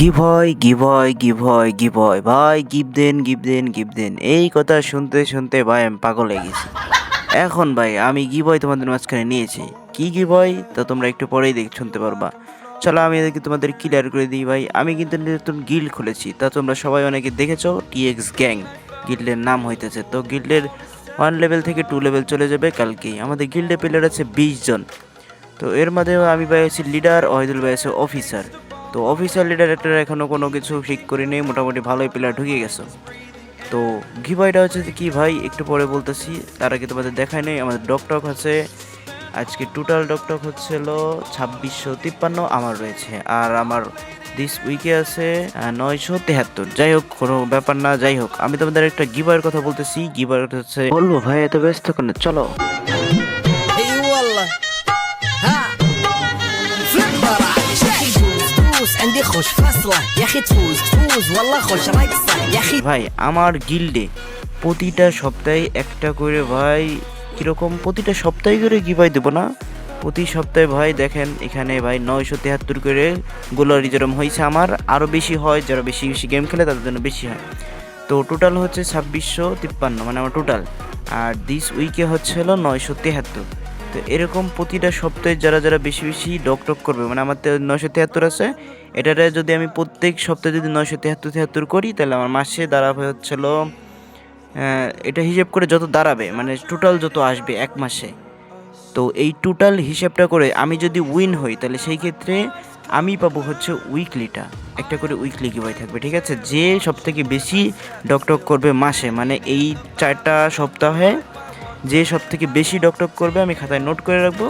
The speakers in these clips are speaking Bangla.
গিভ হয় গিভ হয় গিভ হয় গিভ হয় ভাই, গিভ দেন গিভ দেন গিভ দেন। এই কথা শুনতে শুনতে ভাই, আমি পাগল হয়ে গেছি। এখন ভাই, আমি গিভ হয় তোমাদের মাঝখানে নিয়েছি। কি গিভ হয় তা তোমরা একটু পরেই দেখ, শুনতে পারবা। চলো, আমি এদেরকে তোমাদের ক্লিয়ার করে দিই ভাই। আমি কিন্তু নতুন গিল্ড খুলেছি। তা তোমরা সবাই অনেকে দেখেছ? টিএক্স গ্যাং গিল্ডের নাম হইতেছে। তো গিল্ডের ওয়ান লেভেল থেকে টু লেভেল চলে যাবে কালকেই। আমাদের গিল্ডে প্লেয়ার আছে বিশ জন। তো এর মধ্যে আমি ভাই আছি লিডার ওয়াহিদুল ভাই আছে অফিসার তো অফিসার লিডার একটা এখনও কোনো কিছু ঠিক করিনি, মোটামুটি ভালোই প্লেয়ার ঢুকে গেছে। তো ঘিবাইটা হচ্ছে কি ভাই, একটু পরে বলতেছি, তার আগে তোমাদের দেখায় নেই, আমাদের ডকটক আছে আজকে টোটাল ডকটক হচ্ছিল ছাব্বিশশো তিপ্পান্ন, আমার রয়েছে, আর আমার দিস উইকে আছে নয়শো তেহাত্তর, যাই হোক, কোনো ব্যাপার না, যাই হোক, আমি তোমাদের একটা গিবার কথা বলতেছি গিবার হচ্ছে বলব ভাই, এত ব্যস্ত কেন? চলো। عندي خوش فصله يا اخي تفوز تفوز والله خوش رقصه يا اخي ভাই আমার গিল্ডে প্রতিটা সপ্তাহে একটা করে ভাই কীরকম প্রতিটা সপ্তাহে করে কি ভাই দেবো না প্রতি সপ্তাহে ভাই দেখেন এখানে ভাই নয়শো তেহাত্তর করে গোলারি যেরকম হয়েছে আমার আরও বেশি হয় যারা বেশি বেশি গেম খেলে তাদের জন্য বেশি হয় তো টোটাল হচ্ছে ছাব্বিশশো তিপ্পান্ন মানে আমার টোটাল আর দিস উইকে হচ্ছে হলো নয়শো তেহাত্তর তো এরকম প্রতিটা সপ্তাহে যারা যারা বেশি বেশি ডক টক করবে মানে আমার নয়শো তেহাত্তর আছে এটাতে যদি আমি প্রত্যেক সপ্তাহে যদি নয়শো তেহাত্তর তেহাত্তর করি, তাহলে আমার মাসে দাঁড়াবে হচ্ছিল এটা হিসেব করে যত দাঁড়াবে মানে টোটাল যত আসবে এক মাসে, তো এই টোটাল হিসেবটা করে আমি যদি উইন হই, তাহলে সেই ক্ষেত্রে আমি পাবো হচ্ছে উইকলিটা একটা করে উইকলি গিভাই থাকবে, ঠিক আছে? যে সব থেকে বেশি ডকটক করবে মাসে মানে এই চারটা সপ্তাহে যে সব থেকে বেশি ডকটক করবে, আমি খাতায় নোট করে রাখব।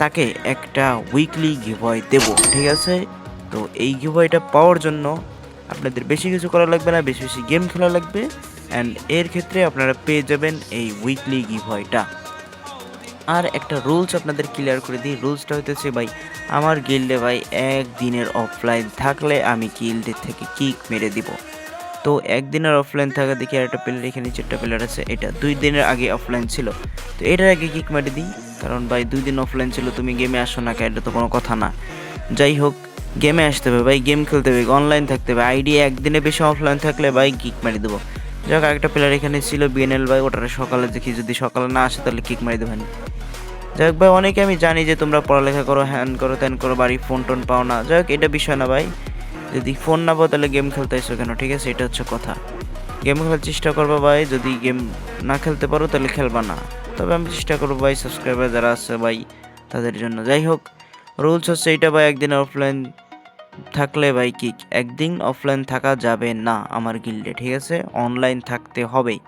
তাকে একটা উইকলি গিভয় দেবো, ঠিক আছে? তো এই গিভয়টা পাওয়ার জন্য আপনাদের বেশি কিছু করা লাগবে না, বেশি বেশি গেম খেলা লাগবে। অ্যান্ড এর ক্ষেত্রে আপনারা পেয়ে যাবেন এই উইকলি গিভয়টা আর একটা রুলস আপনাদের ক্লিয়ার করে দিই। রুলসটা হইতেছে, ভাই, আমার গিল্ডে ভাই, একদিনের অফলাইন থাকলে আমি গিল্ডে থেকে কিক মেরে দিব। তো একদিনের অফলাইন থাকা দেখি আর একটা প্লেয়ার এখানে চারটা প্লেয়ার আছে। এটা দুই দিনের আগে অফলাইন ছিল। তো এটার আগে কিক মেরে দিই। কারণ ভাই, দুই দিন অফলাইন ছিল, তুমি গেমে আসো না এটা তো কোনো কথা না। যাই হোক গেমে আসতে হবে ভাই গেম খেলতে হবে অনলাইন থাকতে হবে। আইডি একদিনে বেশি অফলাইন থাকলে ভাই কিক মেরে দেবো। যাই যাক, আরেকটা প্লেয়ার এখানে ছিল বিএনএল ভাই, ওটারে সকালে দেখি, যদি সকালে না আসে তাহলে কিক মেরে দেবেন যাই হোক ভাই, অনেকে আমি জানি যে তোমরা পড়ালেখা করো হ্যান করো, ত্যান করো, বাড়ি ফোন টোন পাও না। যাই হোক এটা বিষয় না ভাই। যদি ফোন না পাও, তাহলে গেম খেলতে এসো কেন? ঠিক আছে, এটা হচ্ছে কথা। গেম খেলার চেষ্টা করবা ভাই, যদি গেম না খেলতে পারো, তাহলে খেলবা না। তবে আমি চেষ্টা করব ভাই সাবস্ক্রাইবার যারা আছে ভাই, তাদের জন্য। যাই হোক রুলস হচ্ছে এইটা ভাই, একদিন অফলাইন থাকলে ভাই কি, একদিন অফলাইন থাকা যাবে না আমার গিল্ডে ঠিক আছে? অনলাইন থাকতে হবেই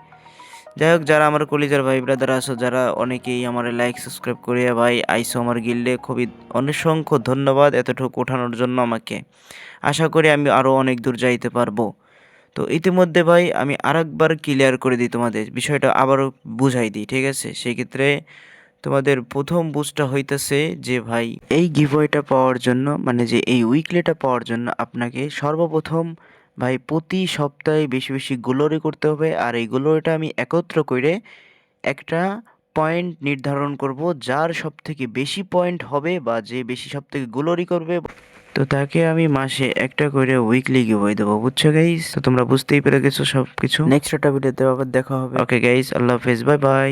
যাই হোক, যারা আমার কলিজার ভাই ব্রাদার আছো, যারা অনেকেই আমার লাইক সাবস্ক্রাইব করিয়া ভাই, আইসো আমার গিল্ডে খুবই অসংখ্য ধন্যবাদ এতটুকু ওঠানোর জন্য আমাকে। আশা করি আমি আরও অনেক দূর যাইতে পারব। তো ইতিমধ্যে ভাই, আমি আরেকবার ক্লিয়ার করে দিই তোমাদের, বিষয়টা আবারও বুঝাই দিই, ঠিক আছে? সেক্ষেত্রে তোমাদের প্রথম বুঝটা হইতেছে যে ভাই, এই গিভওয়েটা পাওয়ার জন্য মানে যে এই উইকলিটা পাওয়ার জন্য আপনাকে সর্বপ্রথম ভাই প্রতি সপ্তাহে বেশি বেশি গ্লোরি করতে হবে। আর এই গ্লোরিটা আমি একত্র করে একটা পয়েন্ট নির্ধারণ করব যার সব থেকে বেশি পয়েন্ট হবে বা যে বেশি সব থেকে গ্লোরি করবে। তো তাকে আমি মাসে একটা করে উইকলি গিভওয়ে দেবো বুঝছ গাইস তো তোমরা বুঝতেই পেরে গেছো সব কিছু নেক্সট একটা ভিডিওতে আবার দেখা হবে। ওকে গাইস আল্লাহ হাফেজ বাই বাই